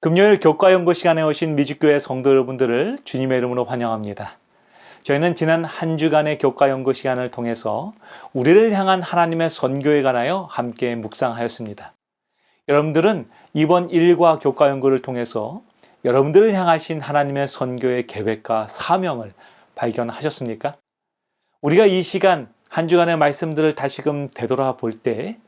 금요일 교과 연구 시간에 오신 미주교회 성도 여러분들을 주님의 이름으로 환영합니다. 저희는 지난 한 주간의 교과 연구 시간을 통해서 우리를 향한 하나님의 선교에 관하여 함께 묵상하였습니다. 여러분들은 이번 일과 교과 연구를 통해서 여러분들을 향하신 하나님의 선교의 계획과 사명을 발견하셨습니까? 우리가 이 시간 한 주간의 말씀들을 다시금 되돌아볼 때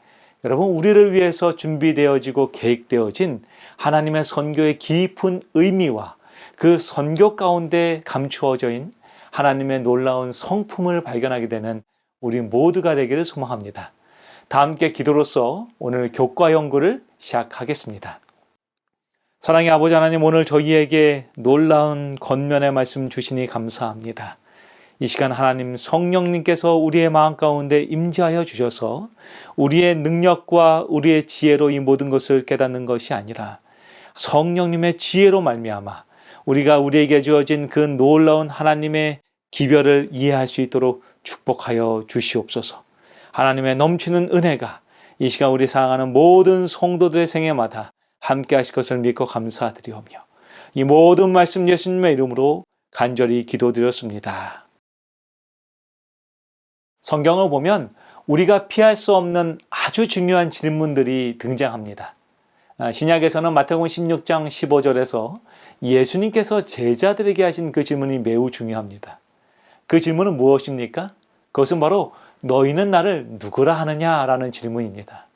여러분 우리를 위해서 준비되어지고 계획되어진 하나님의 선교의 깊은 의미와 그 선교 가운데 감추어져 있는 하나님의 놀라운 성품을 발견하게 되는 우리 모두가 되기를 소망합니다. 다 함께 기도로서 오늘 교과 연구를 시작하겠습니다. 사랑의 아버지 하나님 오늘 저희에게 놀라운 권면의 말씀 주시니 감사합니다. 이 시간 하나님 성령님께서 우리의 마음 가운데 임재하여 주셔서 우리의 능력과 우리의 지혜로 이 모든 것을 깨닫는 것이 아니라 성령님의 지혜로 말미암아 우리가 우리에게 주어진 그 놀라운 하나님의 기별을 이해할 수 있도록 축복하여 주시옵소서. 하나님의 넘치는 은혜가 이 시간 우리 사랑하는 모든 성도들의 생애마다 함께 하실 것을 믿고 감사드리오며 이 모든 말씀 예수님의 이름으로 간절히 기도드렸습니다. 성경을 보면 우리가 피할 수 없는 아주 중요한 질문들이 등장합니다. 아, 신약에서는 마태복음 16장 15절에서 예수님께서 제자들에게 하신 그 질문이 매우 중요합니다. 그 질문은 무엇입니까? 그것은 바로 너희는 나를 누구라 하느냐라는 질문입니다.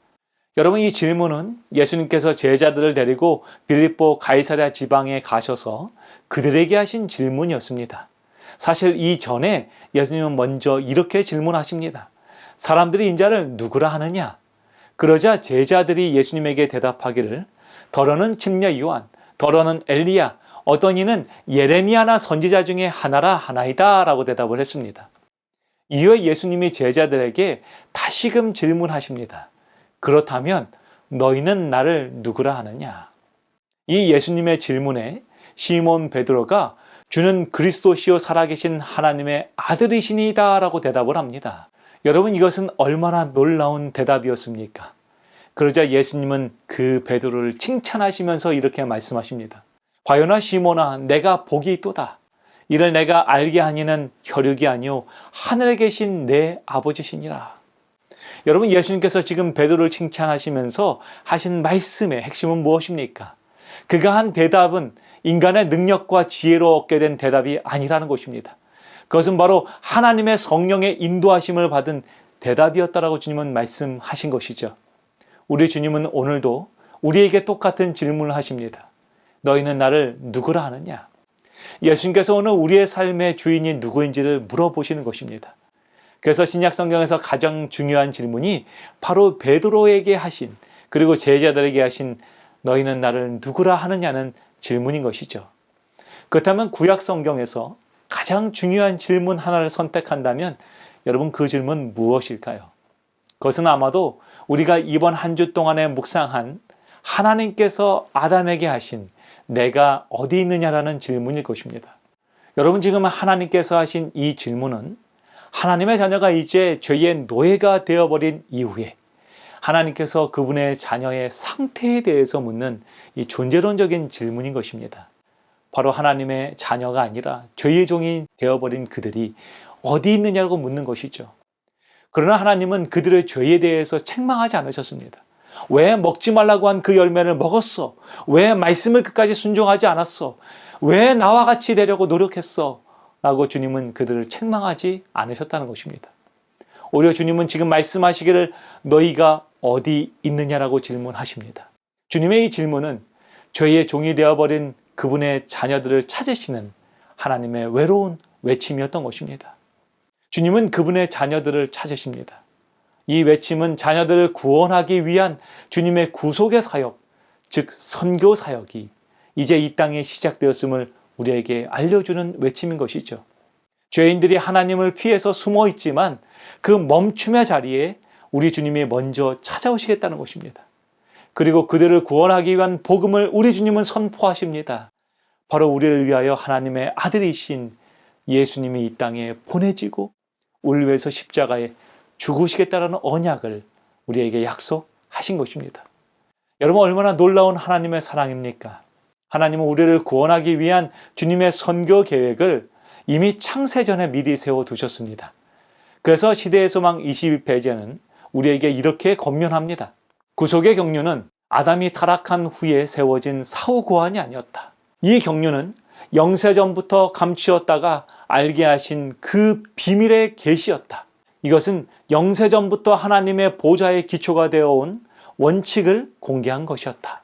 여러분 이 질문은 예수님께서 제자들을 데리고 빌립보 가이사랴 지방에 가셔서 그들에게 하신 질문이었습니다. 사실 이전에 예수님은 먼저 이렇게 질문하십니다. 사람들이 인자를 누구라 하느냐? 그러자 제자들이 예수님에게 대답하기를 더러는 침례 요한, 더러는 엘리야, 어떤 이는 예레미야나 선지자 중에 하나라 하나이다 라고 대답을 했습니다. 이후에 예수님이 제자들에게 다시금 질문하십니다. 그렇다면 너희는 나를 누구라 하느냐? 이 예수님의 질문에 시몬 베드로가 주는 그리스도시요 살아계신 하나님의 아들이시니다 라고 대답을 합니다. 여러분 이것은 얼마나 놀라운 대답이었습니까? 그러자 예수님은 그 베드로를 칭찬하시면서 이렇게 말씀하십니다. 과연아 시몬아 내가 복이 있도다. 이를 내가 알게 하니는 혈육이 아니요 하늘에 계신 내 아버지시니라. 여러분 예수님께서 지금 베드로를 칭찬하시면서 하신 말씀의 핵심은 무엇입니까? 그가 한 대답은 인간의 능력과 지혜로 얻게 된 대답이 아니라는 것입니다. 그것은 바로 하나님의 성령의 인도하심을 받은 대답이었다라고 주님은 말씀하신 것이죠. 우리 주님은 오늘도 우리에게 똑같은 질문을 하십니다. 너희는 나를 누구라 하느냐? 예수님께서 오늘 우리의 삶의 주인이 누구인지를 물어보시는 것입니다. 그래서 신약 성경에서 가장 중요한 질문이 바로 베드로에게 하신 그리고 제자들에게 하신 너희는 나를 누구라 하느냐는 질문인 것이죠. 그렇다면 구약 성경에서 가장 중요한 질문 하나를 선택한다면 여러분 그 질문 무엇일까요? 그것은 아마도 우리가 이번 한 주 동안에 묵상한 하나님께서 아담에게 하신 내가 어디 있느냐라는 질문일 것입니다. 여러분 지금 하나님께서 하신 이 질문은 하나님의 자녀가 이제 죄의 노예가 되어버린 이후에 하나님께서 그분의 자녀의 상태에 대해서 묻는 이 존재론적인 질문인 것입니다. 바로 하나님의 자녀가 아니라 죄의 종이 되어버린 그들이 어디 있느냐고 묻는 것이죠. 그러나 하나님은 그들의 죄에 대해서 책망하지 않으셨습니다. 왜 먹지 말라고 한 그 열매를 먹었어? 왜 말씀을 끝까지 순종하지 않았어? 왜 나와 같이 되려고 노력했어? 라고 주님은 그들을 책망하지 않으셨다는 것입니다. 오히려 주님은 지금 말씀하시기를 너희가 어디 있느냐라고 질문하십니다. 주님의 이 질문은 죄의 종이 되어버린 그분의 자녀들을 찾으시는 하나님의 외로운 외침이었던 것입니다. 주님은 그분의 자녀들을 찾으십니다. 이 외침은 자녀들을 구원하기 위한 주님의 구속의 사역, 즉 선교 사역이 이제 이 땅에 시작되었음을 우리에게 알려주는 외침인 것이죠. 죄인들이 하나님을 피해서 숨어 있지만 그 멈춤의 자리에 우리 주님이 먼저 찾아오시겠다는 것입니다. 그리고 그들을 구원하기 위한 복음을 우리 주님은 선포하십니다. 바로 우리를 위하여 하나님의 아들이신 예수님이 이 땅에 보내지고 우리를 위해서 십자가에 죽으시겠다라는 언약을 우리에게 약속하신 것입니다. 여러분 얼마나 놀라운 하나님의 사랑입니까? 하나님은 우리를 구원하기 위한 주님의 선교 계획을 이미 창세전에 미리 세워 두셨습니다. 그래서 시대의 소망 22페이지에는 우리에게 이렇게 권면합니다. 구속의 경륜은 아담이 타락한 후에 세워진 사후 고안이 아니었다. 이 경륜은 영세전부터 감추었다가 알게 하신 그 비밀의 계시였다. 이것은 영세전부터 하나님의 보좌의 기초가 되어 온 원칙을 공개한 것이었다.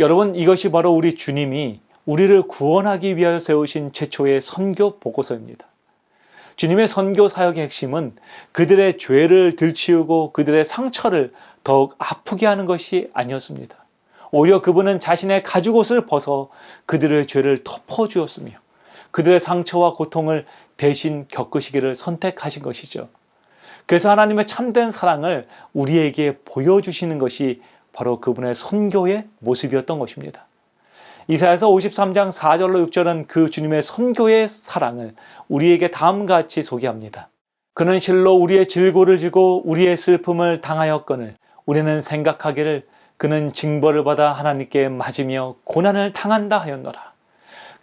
여러분, 이것이 바로 우리 주님이 우리를 구원하기 위하여 세우신 최초의 선교 보고서입니다. 주님의 선교 사역의 핵심은 그들의 죄를 들치우고 그들의 상처를 더욱 아프게 하는 것이 아니었습니다. 오히려 그분은 자신의 가죽옷을 벗어 그들의 죄를 덮어주었으며 그들의 상처와 고통을 대신 겪으시기를 선택하신 것이죠. 그래서 하나님의 참된 사랑을 우리에게 보여주시는 것이 바로 그분의 선교의 모습이었던 것입니다. 이사야서 53장 4절로 6절은 그 주님의 선교의 사랑을 우리에게 다음과 같이 소개합니다. 그는 실로 우리의 질고를 지고 우리의 슬픔을 당하였거늘 우리는 생각하기를 그는 징벌을 받아 하나님께 맞으며 고난을 당한다 하였노라.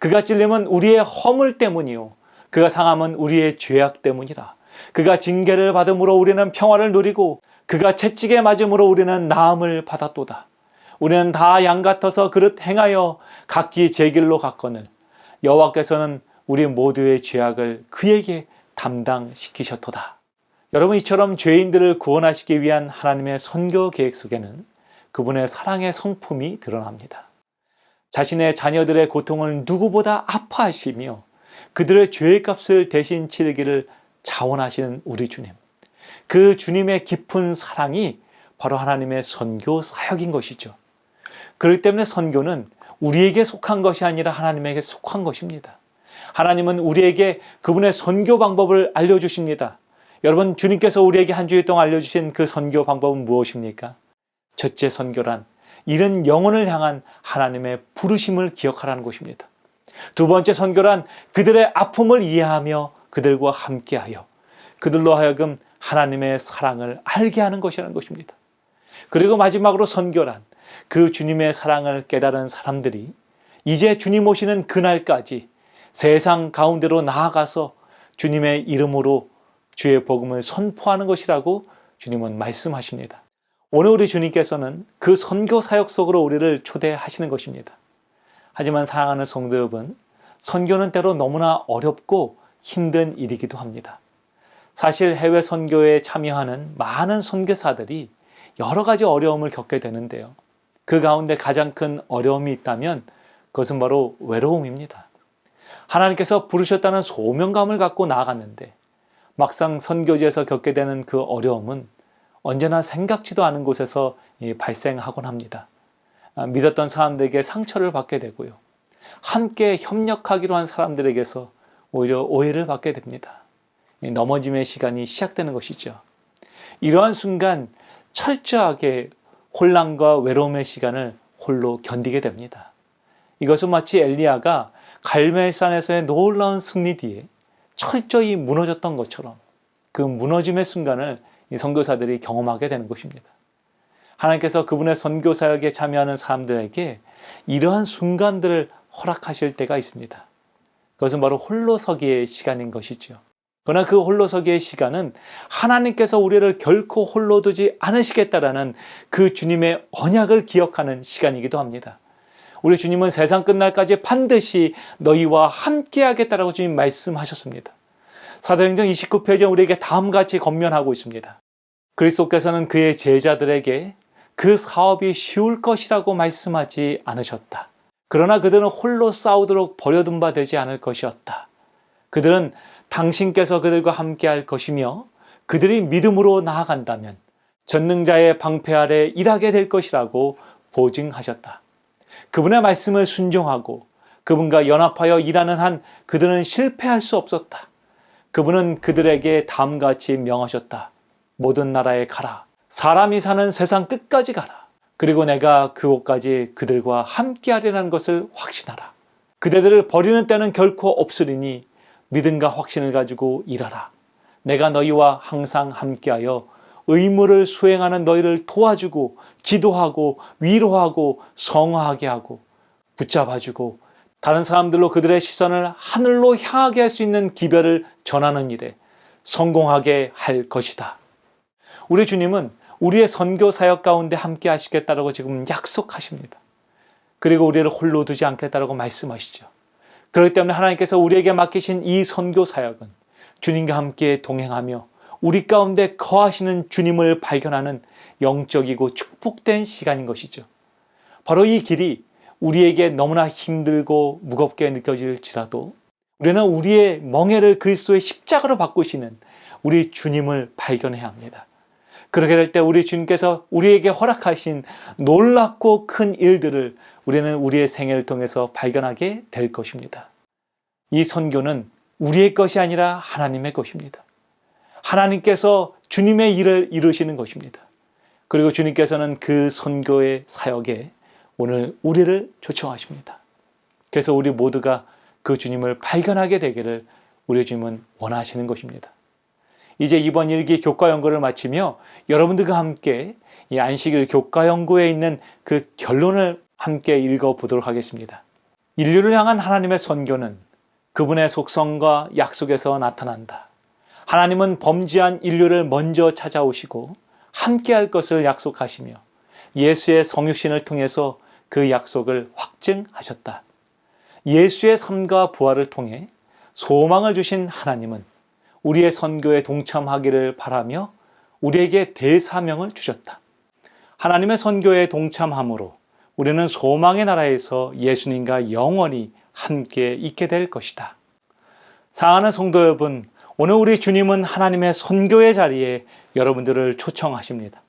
그가 찔림은 우리의 허물 때문이요 그가 상함은 우리의 죄악 때문이라. 그가 징계를 받음으로 우리는 평화를 누리고 그가 채찍에 맞음으로 우리는 나음을 받았도다. 우리는 다 양 같아서 그릇 행하여 각기 제 길로 갔거늘 여호와께서는 우리 모두의 죄악을 그에게 담당시키셨도다. 여러분 이처럼 죄인들을 구원하시기 위한 하나님의 선교 계획 속에는 그분의 사랑의 성품이 드러납니다. 자신의 자녀들의 고통을 누구보다 아파하시며 그들의 죄의 값을 대신 치르기를 자원하시는 우리 주님. 그 주님의 깊은 사랑이 바로 하나님의 선교 사역인 것이죠. 그렇기 때문에 선교는 우리에게 속한 것이 아니라 하나님에게 속한 것입니다. 하나님은 우리에게 그분의 선교 방법을 알려주십니다. 여러분, 주님께서 우리에게 한 주일 동안 알려주신 그 선교 방법은 무엇입니까? 첫째 선교란 이른 영혼을 향한 하나님의 부르심을 기억하라는 것입니다. 두 번째 선교란 그들의 아픔을 이해하며 그들과 함께하여 그들로 하여금 하나님의 사랑을 알게 하는 것이라는 것입니다. 그리고 마지막으로 선교란 그 주님의 사랑을 깨달은 사람들이 이제 주님 오시는 그날까지 세상 가운데로 나아가서 주님의 이름으로 주의 복음을 선포하는 것이라고 주님은 말씀하십니다. 오늘 우리 주님께서는 그 선교 사역 속으로 우리를 초대하시는 것입니다. 하지만 사랑하는 성도 여러분, 선교는 때로 너무나 어렵고 힘든 일이기도 합니다. 사실 해외 선교에 참여하는 많은 선교사들이 여러 가지 어려움을 겪게 되는데요. 그 가운데 가장 큰 어려움이 있다면 그것은 바로 외로움입니다. 하나님께서 부르셨다는 소명감을 갖고 나아갔는데 막상 선교지에서 겪게 되는 그 어려움은 언제나 생각지도 않은 곳에서 발생하곤 합니다. 아, 믿었던 사람들에게 상처를 받게 되고요. 함께 협력하기로 한 사람들에게서 오히려 오해를 받게 됩니다. 넘어짐의 시간이 시작되는 것이죠. 이러한 순간 철저하게 혼란과 외로움의 시간을 홀로 견디게 됩니다. 이것은 마치 엘리야가 갈멜산에서의 놀라운 승리 뒤에 철저히 무너졌던 것처럼 그 무너짐의 순간을 이 선교사들이 경험하게 되는 것입니다. 하나님께서 그분의 선교 사역에 참여하는 사람들에게 이러한 순간들을 허락하실 때가 있습니다. 그것은 바로 홀로 서기의 시간인 것이죠. 그러나 그 홀로서기의 시간은 하나님께서 우리를 결코 홀로 두지 않으시겠다라는 그 주님의 언약을 기억하는 시간이기도 합니다. 우리 주님은 세상 끝날까지 반드시 너희와 함께 하겠다라고 주님 말씀하셨습니다. 사도행전 29페이지에 우리에게 다음과 같이 건면하고 있습니다. 그리스도께서는 그의 제자들에게 그 사업이 쉬울 것이라고 말씀하지 않으셨다. 그러나 그들은 홀로 싸우도록 버려둔 바 되지 않을 것이었다. 그들은 당신께서 그들과 함께 할 것이며 그들이 믿음으로 나아간다면 전능자의 방패 아래 일하게 될 것이라고 보증하셨다. 그분의 말씀을 순종하고 그분과 연합하여 일하는 한 그들은 실패할 수 없었다. 그분은 그들에게 다음과 같이 명하셨다. 모든 나라에 가라. 사람이 사는 세상 끝까지 가라. 그리고 내가 그곳까지 그들과 함께 하리라는 것을 확신하라. 그대들을 버리는 때는 결코 없으리니 믿음과 확신을 가지고 일하라. 내가 너희와 항상 함께하여 의무를 수행하는 너희를 도와주고 지도하고 위로하고 성화하게 하고 붙잡아주고 다른 사람들로 그들의 시선을 하늘로 향하게 할 수 있는 기별을 전하는 일에 성공하게 할 것이다. 우리 주님은 우리의 선교 사역 가운데 함께 하시겠다라고 지금 약속하십니다. 그리고 우리를 홀로 두지 않겠다라고 말씀하시죠. 그렇기 때문에 하나님께서 우리에게 맡기신 이 선교 사역은 주님과 함께 동행하며 우리 가운데 거하시는 주님을 발견하는 영적이고 축복된 시간인 것이죠. 바로 이 길이 우리에게 너무나 힘들고 무겁게 느껴질지라도 우리는 우리의 멍해를 그리스도의 십자가로 바꾸시는 우리 주님을 발견해야 합니다. 그렇게 될 때 우리 주님께서 우리에게 허락하신 놀랍고 큰 일들을 우리는 우리의 생애를 통해서 발견하게 될 것입니다. 이 선교는 우리의 것이 아니라 하나님의 것입니다. 하나님께서 주님의 일을 이루시는 것입니다. 그리고 주님께서는 그 선교의 사역에 오늘 우리를 초청하십니다. 그래서 우리 모두가 그 주님을 발견하게 되기를 우리 주님은 원하시는 것입니다. 이제 이번 일기 교과 연구를 마치며 여러분들과 함께 이 안식일 교과 연구에 있는 그 결론을 함께 읽어 보도록 하겠습니다. 인류를 향한 하나님의 선교는 그분의 속성과 약속에서 나타난다. 하나님은 범죄한 인류를 먼저 찾아오시고 함께 할 것을 약속하시며 예수의 성육신을 통해서 그 약속을 확증하셨다. 예수의 삶과 부활을 통해 소망을 주신 하나님은 우리의 선교에 동참하기를 바라며 우리에게 대사명을 주셨다. 하나님의 선교에 동참함으로 우리는 소망의 나라에서 예수님과 영원히 함께 있게 될 것이다. 사랑하는 성도 여러분, 오늘 우리 주님은 하나님의 선교의 자리에 여러분들을 초청하십니다.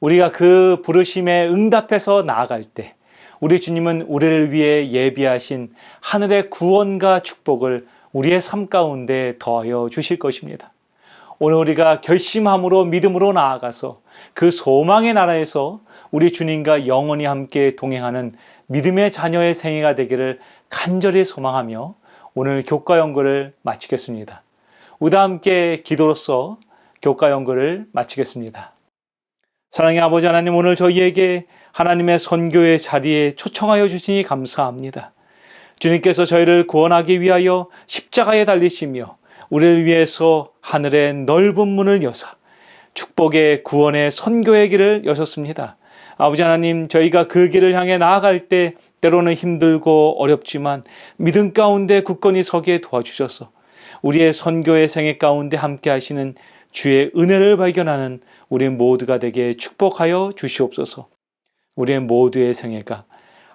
우리가 그 부르심에 응답해서 나아갈 때 우리 주님은 우리를 위해 예비하신 하늘의 구원과 축복을 우리의 삶 가운데 더하여 주실 것입니다. 오늘 우리가 결심함으로 믿음으로 나아가서 그 소망의 나라에서 우리 주님과 영원히 함께 동행하는 믿음의 자녀의 생애가 되기를 간절히 소망하며 오늘 교과 연구를 마치겠습니다. 우다 함께 기도로서 교과 연구를 마치겠습니다. 사랑의 아버지 하나님 오늘 저희에게 하나님의 선교의 자리에 초청하여 주시니 감사합니다. 주님께서 저희를 구원하기 위하여 십자가에 달리시며 우리를 위해서 하늘의 넓은 문을 여사 축복의 구원의 선교의 길을 여셨습니다. 아버지 하나님, 저희가 그 길을 향해 나아갈 때 때로는 힘들고 어렵지만 믿음 가운데 굳건히 서게 도와주셔서 우리의 선교의 생애 가운데 함께 하시는 주의 은혜를 발견하는 우리 모두가 되게 축복하여 주시옵소서. 우리의 모두의 생애가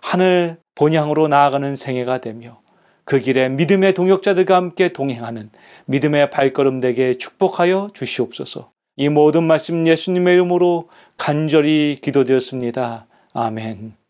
하늘 본향으로 나아가는 생애가 되며 그 길에 믿음의 동역자들과 함께 동행하는 믿음의 발걸음 되게 축복하여 주시옵소서. 이 모든 말씀 예수님의 이름으로 간절히 기도되었습니다. 아멘.